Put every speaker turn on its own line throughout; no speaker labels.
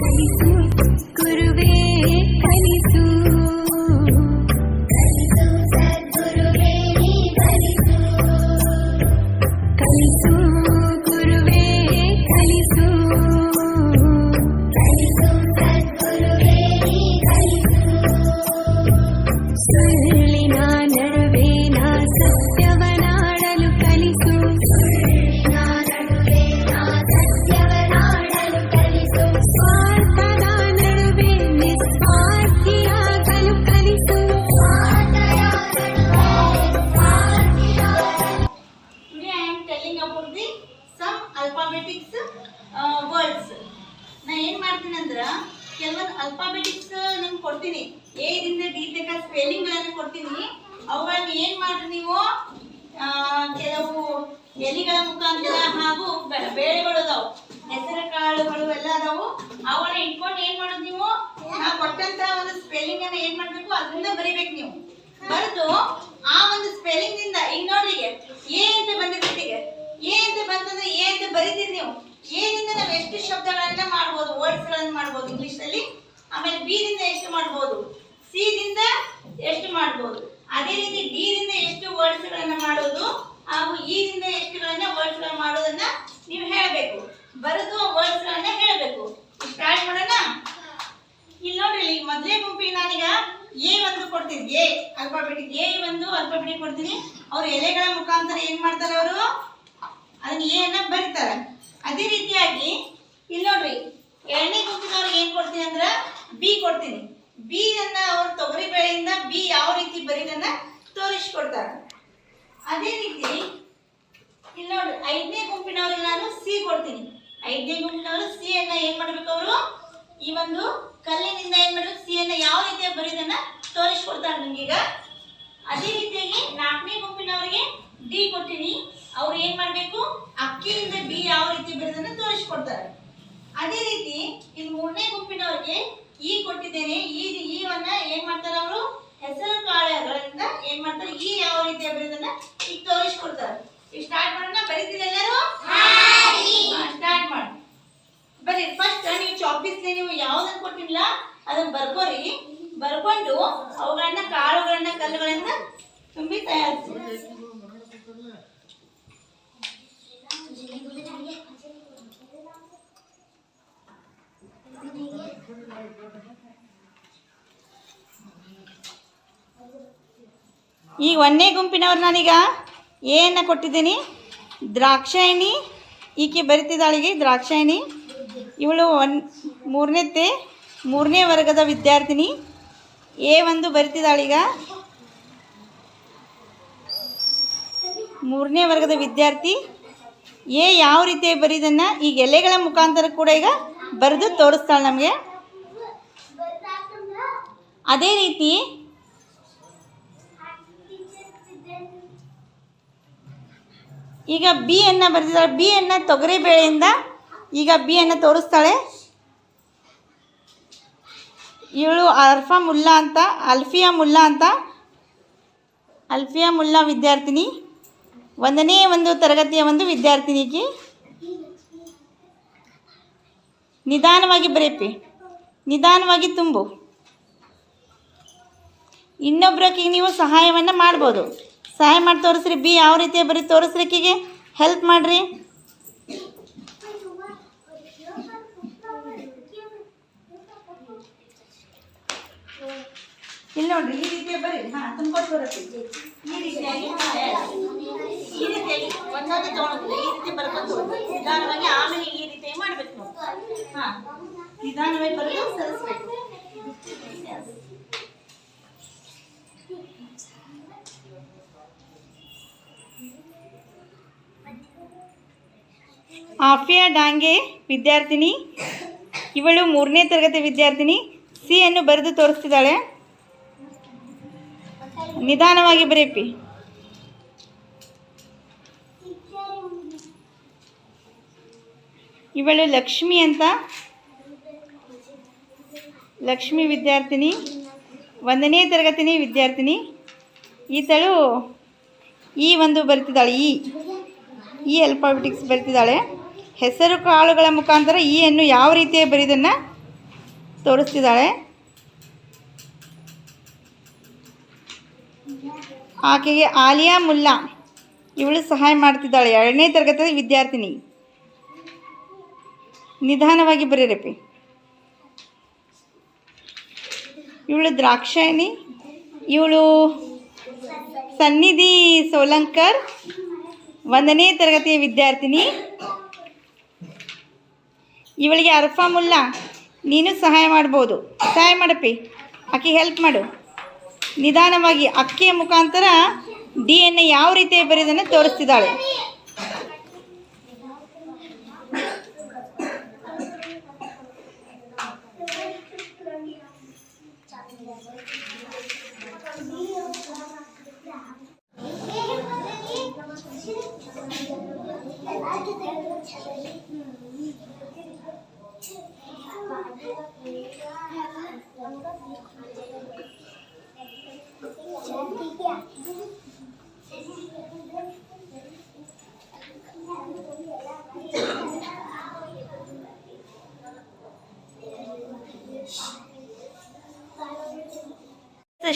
కలిసు గురువే కలిసు ಕೊಟ್ಟಂತ ಒಂದು ಸ್ಪೆಲ್ಲಿಂಗ್ ಅನ್ನ ಏನ್ ಮಾಡ್ಬೇಕು? ಅದರಿಂದ ಬರಿಬೇಕು ನೀವು. ಬರೆದು ಆ ಒಂದು ಸ್ಪೆಲ್ಲಿಂಗ್ನಿಂದ ಈಗ ನೋಡ್ರಿ, ಎ ಅಂತ ಬಂದಿರ್ತೈತಿ. ಈಗ ಎ ಅಂತ ಬಂತಂದ್ರೆ ಎ ಅಂತ ಬರೀತೀರಿ ನೀವು. ಎ ನಿಂದ ನಾವು ಎಷ್ಟು ಶಬ್ದಗಳನ್ನ ಮಾಡ್ಬೋದು? ವರ್ಡ್ಸ್ ಗಳನ್ನ ಮಾಡ್ಬೋದು ಇಂಗ್ಲಿಷ್ ಅಲ್ಲಿ. ಆಮೇಲೆ ಬಿ ದಿಂದ ಎಷ್ಟು ಮಾಡ್ಬೋದು ಸಿ ದಿಂದ ಎಷ್ಟು ಮಾಡ್ಬೋದು ಅದೇ ರೀತಿ ಡಿ ದಿಂದ ಎಷ್ಟು ವರ್ಡ್ಸ್ ಗಳನ್ನ ಮಾಡೋದು ಹಾಗೂ ಇ ದಿಂದ ಎಷ್ಟುಗಳನ್ನ ವರ್ಡ್ಸ್ ಗಳನ್ನ ಮಾಡೋದನ್ನ ನೀವು ಹೇಳಬೇಕು ಬರೆದು ವರ್ಡ್ಸ್ ಗಳನ್ನ ಹೇಳಬೇಕು ಸ್ಟಾರ್ಟ್ ಮಾಡೋಣ ಇಲ್ಲಿ ನೋಡ್ರಿ ಇಲ್ಲಿ ಮೊದಲೇ ಗುಂಪಿಗೆ ನಾನೀಗ ಎ ಒಂದು ಕೊಡ್ತೀನಿ ಎ ಅಲ್ಫಾಬೆಟಿಕ್ ಎ ಒಂದು ಅಲ್ಫಾಬೆಟಿಕ್ ಕೊಡ್ತೀನಿ ಅವ್ರ ಎಲೆಗಳ ಮುಖಾಂತರ ಏನ್ ಮಾಡ್ತಾರೆ ಅವರು ಅದನ್ನ ಬರೀತಾರ? ಅದೇ ರೀತಿಯಾಗಿ, ಇಲ್ಲಿ ನೋಡ್ರಿ, ಎರಡನೇ ಗುಂಪಿನವ್ರಿಗೆ ಏನ್ ಕೊಡ್ತೀನಿ ಅಂದ್ರ ಬಿ ಕೊಡ್ತೀನಿ. ಬಿ ಅನ್ನ ಅವ್ರ ತೊಗರಿ ಬೆಳೆಯಿಂದ ಬಿ ಯಾವ ರೀತಿ ಬರೀದನ್ನ ತೋರಿಸ್ಕೊಡ್ತಾರ. ಅದೇ ರೀತಿ, ಇಲ್ಲಿ ನೋಡ್ರಿ, ಐದನೇ ಗುಂಪಿನವ್ರಿಗೆ ನಾನು ಸಿ ಕೊಡ್ತೀನಿ. ಐದನೇ ಗುಂಪಿನವರು ಸಿ ಅನ್ನ ಏನ್ ಮಾಡ್ಬೇಕು ಅವರು? ಈ ಒಂದು ಕಲ್ಲಿನಿಂದ ಏನ್ ಮಾಡ್ಬೇಕು? ಸಿ ಅನ್ನ ಯಾವ ರೀತಿಯ ಬರೀದನ್ನ ತೋರಿಸ್ಕೊಡ್ತಾರೆ ನಿಮ್ಗೀಗ? ಅದೇ ರೀತಿಯಾಗಿ ನಾಲ್ಕನೇ ಗುಂಪಿನವರಿಗೆ ಡಿ ಕೊಟ್ಟಿನಿ ಅವ್ರು ಏನ್ ಮಾಡ್ಬೇಕು? ಅಕ್ಕಿಯಿಂದ ಬಿ ಯಾವ ರೀತಿ ಬಿಡೋದನ್ನ ತೋರಿಸ್ಕೊಡ್ತಾರೆ. ಅದೇ ರೀತಿ ಇಲ್ಲಿ ಮೂರನೇ ಗುಂಪಿನವ್ರಿಗೆ ಈ ಕೊಟ್ಟಿದ್ದೇನೆ. ಈ ಈವನ್ನ ಏನ್ ಮಾಡ್ತಾರೆ ಅವರು? ಹೆಸರು ಕಾಳುಗಳಿಂದ ಏನ್ ಮಾಡ್ತಾರೆ? ಈ ಯಾವ ರೀತಿ ಬಿಡೋದನ್ನ ಈಗ ತೋರಿಸ್ಕೊಡ್ತಾರೆ. ಈಗ ಸ್ಟಾರ್ಟ್ ಮಾಡೋಣ. ಬರೀತೀರಿ ಎಲ್ಲರೂ? ಸ್ಟಾರ್ಟ್ ಮಾಡಿ ಬರ್ರಿ ಫಸ್ಟ್ ನೀವು ಚಾಪಿಸ್ಲಿ ನೀವು ಯಾವ್ದನ್ನ ಕೊಟ್ಟಿಲ್ಲ ಅದನ್ನ ಬರ್ಕೋರಿ. ಬರ್ಕೊಂಡು ಅವುಗಳನ್ನ ಕಾಳುಗಳನ್ನ ಕಲ್ಲುಗಳನ್ನ ತುಂಬಿ ತಯಾರಿಸಿ. ಈ ಒಂದನೇ ಗುಂಪಿನವ್ರು ನಾನೀಗ ಏನ ಕೊಟ್ಟಿದ್ದೀನಿ? ದ್ರಾಕ್ಷಾಯಣಿ, ಈಕೆ ಬರಿತಿದ್ದಾಳಿಗೆ ದ್ರಾಕ್ಷಾಯಣಿ. ಇವಳು ಒನ್, ಮೂರನೇ ಮೂರನೇ ವರ್ಗದ ವಿದ್ಯಾರ್ಥಿನಿ. ಎ ಒಂದು ಬರಿತಿದ್ದಾಳೀಗ. ಮೂರನೇ ವರ್ಗದ ವಿದ್ಯಾರ್ಥಿ. ಎ ಯಾವ ರೀತಿ ಬರೀದನ್ನು ಈಗ ಎಲೆಗಳ ಮುಖಾಂತರ ಕೂಡ ಈಗ ಬರೆದು ತೋರಿಸ್ತಾಳೆ ನಮಗೆ. ಅದೇ ರೀತಿ ಈಗ ಬಿ ಅನ್ನ ಬರ್ತಿದ್ದಾಳೆ ಬಿ ಅನ್ನ ತೊಗರಿ ಬೇಳೆಯಿಂದ ಈಗ ಬಿ ಅನ್ನ ತೋರಿಸ್ತಾಳೆ. ಇವಳು ಅರ್ಫಾ ಮುಲ್ಲಾ ಅಂತ, ಅಲ್ಫಿಯಾ ಮುಲ್ಲಾ ಅಂತ. ಅಲ್ಫಿಯಾ ಮುಲ್ಲಾ ವಿದ್ಯಾರ್ಥಿನಿ. ಒಂದನೇ ಒಂದು ತರಗತಿಯ ಒಂದು ವಿದ್ಯಾರ್ಥಿನಿಗೆ ನಿಧಾನವಾಗಿ ಬರೀಪಿ ನಿಧಾನವಾಗಿ ತುಂಬು. ಇನ್ನೊಬ್ರಕ್ಕೆ ನೀವು ಸಹಾಯವನ್ನು ಮಾಡ್ಬೋದು. ಸಹಾಯ ಮಾಡಿ ತೋರಿಸ್ರಿ. ಬಿ ಯಾವ ರೀತಿ ಬರೀ ತೋರಿಸ್ರಿಕಿಗೆ ಹೆಲ್ಪ್ ಮಾಡಿರಿ. ಇಲ್ಲಿ ನೋಡ್ರಿ, ಈ ರೀತಿ ಬರೀ, ಹಾ ತುಂಬ್ಕೊಟ್ಟು ಬರುತ್ತೆ ಈ ರೀತಿಯಾಗಿ ಈ ರೀತಿಯಾಗಿ ಒಂದೊಂದೇ ತಗೊಳೋದಿಲ್ಲ. ಈ ರೀತಿ ಬರ್ಬೋದು ನಿಧಾನವಾಗಿ ಆಮೇಲೆ ಈ ರೀತಿ ಮಾಡ್ಬೇಕು ಹಾ, ನಿಧಾನವಾಗಿ ಬರೆದು ಸರಿಸ್ಬೇಕು Yes. ಆಫಿಯಾ ಡಾಂಗೆ ವಿದ್ಯಾರ್ಥಿನಿ. ಇವಳು ಮೂರನೇ ತರಗತಿ ವಿದ್ಯಾರ್ಥಿನಿ. ಸಿ ಅನ್ನು ಬರೆದು ತೋರಿಸ್ತಿದ್ದಾಳೆ. ನಿಧಾನವಾಗಿ ಬರೀಪಿ ಇವಳು ಲಕ್ಷ್ಮಿ ಅಂತ. ಲಕ್ಷ್ಮಿ ವಿದ್ಯಾರ್ಥಿನಿ. ಒಂದನೇ ತರಗತಿನಿ ವಿದ್ಯಾರ್ಥಿನಿ. ಈತಳು ಈ ಒಂದು ಬರ್ತಿದ್ದಾಳೆ. ಈ ಈ ಅಲ್ಫಾಬೆಟಿಕ್ಸ್ ಬರಿತಿದ್ದಾಳೆ. ಹೆಸರು ಕಾಳುಗಳ ಮುಖಾಂತರ ಈ ಅನ್ನು ಯಾವ ರೀತಿಯ ಬರೀದನ್ನು ತೋರಿಸ್ತಿದ್ದಾಳೆ? ಆಕೆಗೆ ಆಲಿಯಾ ಮುಲ್ಲಾ ಇವಳು ಸಹಾಯ ಮಾಡ್ತಿದ್ದಾಳೆ. ಎರಡನೇ ತರಗತಿ ವಿದ್ಯಾರ್ಥಿನಿ. ನಿಧಾನವಾಗಿ ಬರೀರಪ್ಪಿ ಇವಳು ದ್ರಾಕ್ಷಾಯಣಿ, ಇವಳು ಸನ್ನಿಧಿ ಸೋಲಂಕರ್, ಒಂದನೇ ತರಗತಿಯ ವಿದ್ಯಾರ್ಥಿನಿ. ಇವಳಿಗೆ ಅರ್ಫಾ ಮುಲ್ಲಾ, ನೀನು ಸಹಾಯ ಮಾಡ್ಬೋದು. ಸಹಾಯ ಮಾಡಪ್ಪಿ. ಆಕೆ ಹೆಲ್ಪ್ ಮಾಡು. ನಿಧಾನವಾಗಿ ಅಕ್ಕಿಯ ಮುಖಾಂತರ ಡಿ ಎನ್ ಎ ಯಾವ ರೀತಿ ಬರೆಯೋದನ್ನು ತೋರಿಸ್ತಿದ್ದಾಳೆ.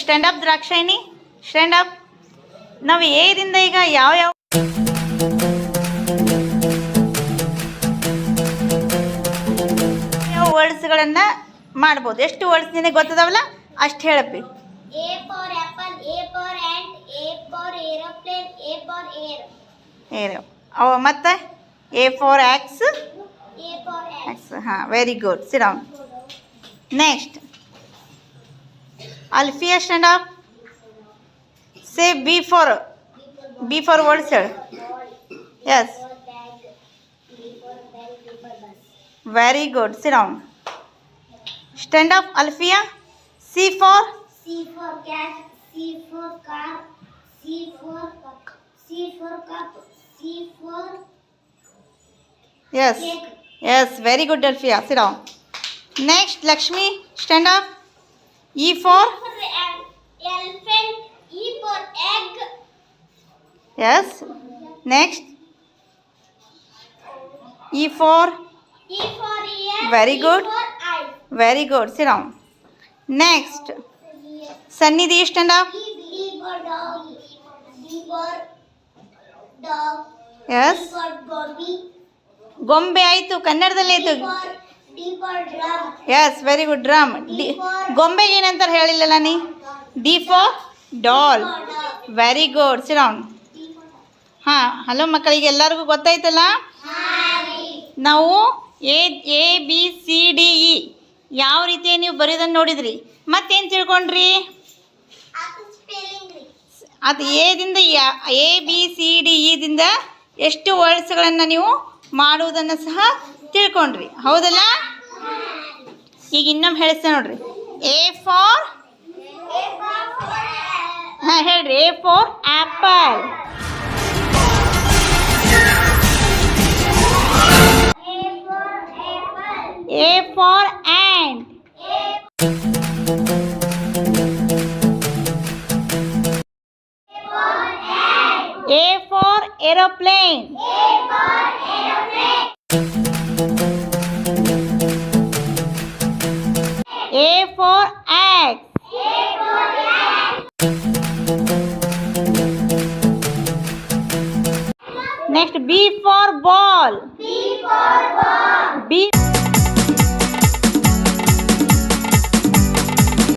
Stand up Dakshayini stand up ನಾವು ಏದಿಂದ ಈಗ ಯಾವ ಯಾವ ಯಾವ ವರ್ಡ್ಸ್ಗಳನ್ನು ಮಾಡ್ಬೋದು? ಎಷ್ಟು ವರ್ಡ್ಸ್ ನಿನಗೆ ಗೊತ್ತದವಲ್ಲ? ಅಷ್ಟು ಹೇಳಪ್ಪಿ.
ಎ ಫಾರ್ ಆಪಲ್
ಏನು ಅವ ಮತ್ತೆ? A for axe. ಆ್ಯಕ್ಸ್ ಹಾಂ very good sit down next Alfia, stand up. Say B
for B for what, sir? Yes. Very
good. Sit down. Stand up, Alfia. C for
C for cat. C for car. C for C for cup. C for
Yes.
Cake.
Yes. Very good, Alfia. Sit down. Next, Lakshmi. Stand up. For
For elephant, E for egg,
Yes. Next. E for.
E for ear,
Very good.
E for eye.
Very good. Sit down next Next. Stand stand
up. D for dog, E for dog, Yes.
E
for gombe.
ಗೊಂಬೆ ಆಯಿತು ಕನ್ನಡದಲ್ಲಿ
E
ಆಯಿತು yes very good drum D ಗೊಂಬೆಗೆ ಏನಂತಾರೆ ಹೇಳಿಲ್ಲಲ್ಲ ನೀ? D for doll very good
dog.
ಹಾಂ hello ಮಕ್ಕಳಿಗೆ ಎಲ್ಲರಿಗೂ ಗೊತ್ತಾಯ್ತಲ್ಲ? ನಾವು A A B C D E ಯಾವ ರೀತಿ ನೀವು ಬರೆಯೋದನ್ನು ನೋಡಿದ್ರಿ? ಮತ್ತೇನು ತಿಳ್ಕೊಂಡ್ರಿ.
ಅದು
ಎದಿಂದ ಎ ಬಿ ಸಿ ಡಿ ಇದಿಂದ ಎಷ್ಟು ವರ್ಡ್ಸ್ಗಳನ್ನು ನೀವು ಮಾಡುವುದನ್ನು ಸಹ ತಿಳ್ಕೊಂಡ್ರಿ ಹೌದಲ್ಲ? ಈಗ ಇನ್ನೊಮ್ಮೆ ಹೇಳಿಸ್ತೇನೆ ನೋಡ್ರಿ. ಎ ಫಾರ್ ಹಾ, ಹೇಳ್ರಿ. A for apple. A for ant A for aeroplane ball. B for ball. B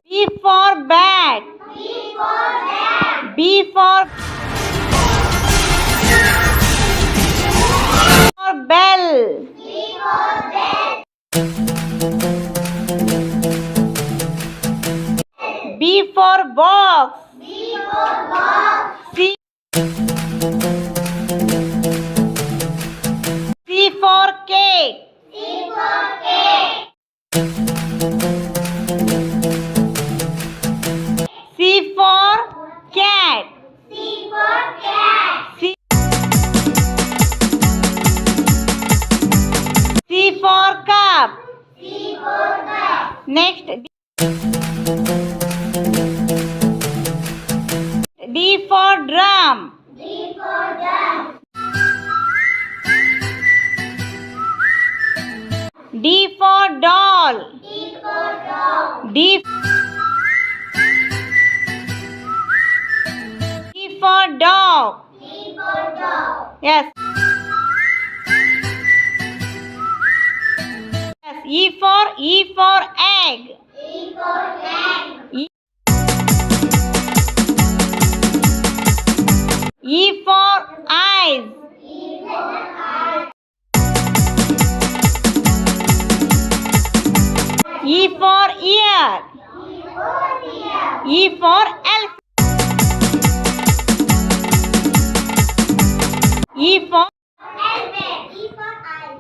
B for bat. B for bat. B for bell. B for. B for box. B for box. C C for cake. C for cake. C for cat. C for cat. C, for cup. C for cup. Next. D, D for drum. D for doll. D for doll. D for dog. Yes. Yes. E for E for egg. E E E for ear. E for elephant. E for
elephant. E for eye.